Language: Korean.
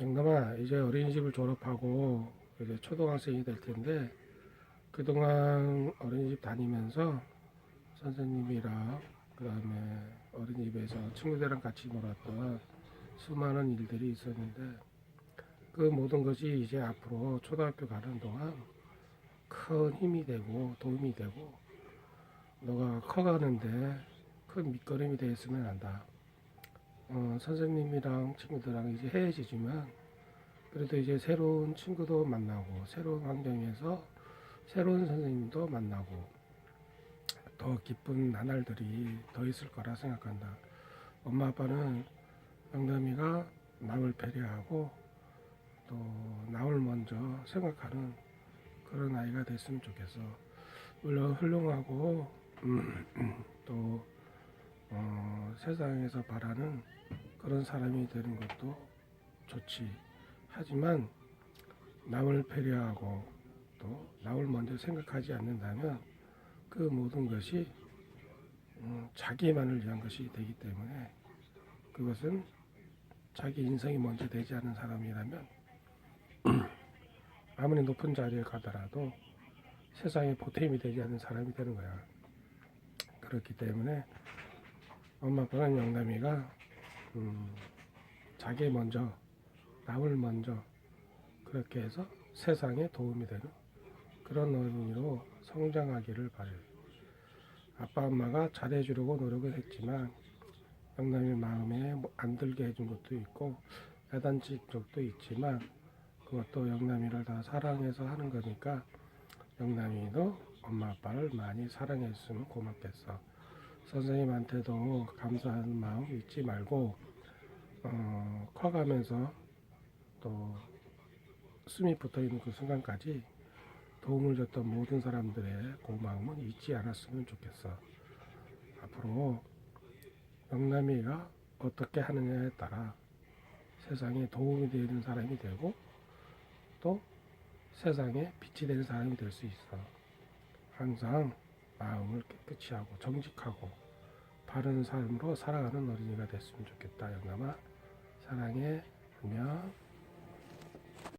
영남아 이제 어린이집을 졸업하고 이제 초등학생이 될 텐데 그동안 어린이집 다니면서 선생님이랑 그 다음에 어린이집에서 친구들이랑 같이 놀았던 수많은 일들이 있었는데 그 모든 것이 이제 앞으로 초등학교 가는 동안 큰 힘이 되고 도움이 되고 너가 커가는데 큰 밑거름이 되었으면 한다. 어, 선생님이랑 친구들랑 이제 헤어지지만 그래도 이제 새로운 친구도 만나고 새로운 환경에서 새로운 선생님도 만나고 더 기쁜 나날들이 더 있을 거라 생각한다. 엄마 아빠는 영남이가 남을 배려하고 또 남을 먼저 생각하는 그런 아이가 됐으면 좋겠어. 물론 훌륭하고 음, 또 어, 세상에서 바라는 그런 사람이 되는 것도 좋지. 하지만 남을 배려하고 또 남을 먼저 생각하지 않는다면 그 모든 것이 음, 자기만을 위한 것이 되기 때문에 그것은 자기 인생이 먼저 되지 않은 사람이라면 아무리 높은 자리에 가더라도 세상에 보탬이 되지 않는 사람이 되는 거야. 그렇기 때문에 엄마 아빠는 영남이가 음, 자기 먼저 남을 먼저 그렇게 해서 세상에 도움이 되는 그런 어린이로 성장하기를 바래요. 아빠 엄마가 잘해주려고 노력을 했지만 영남이 마음에 뭐안 들게 해준 것도 있고 야단친 적도 있지만 그것도 영남이를 다 사랑해서 하는 거니까 영남이도 엄마 아빠를 많이 사랑했으면 고맙겠어. 선생님한테도 감사하는 마음 잊지 말고 어, 커가면서 또 숨이 붙어 있는 그 순간까지 도움을 줬던 모든 사람들의 고마움은 잊지 않았으면 좋겠어. 앞으로 영남이가 어떻게 하느냐에 따라 세상에 도움이 되는 사람이 되고 또 세상에 빛이 되는 사람이 될 수 있어. 항상 마음을 깨끗이 하고 정직하고 바른 삶으로 살아가는 어린이가 됐으면 좋겠다. 영남아 사랑해. 안녕.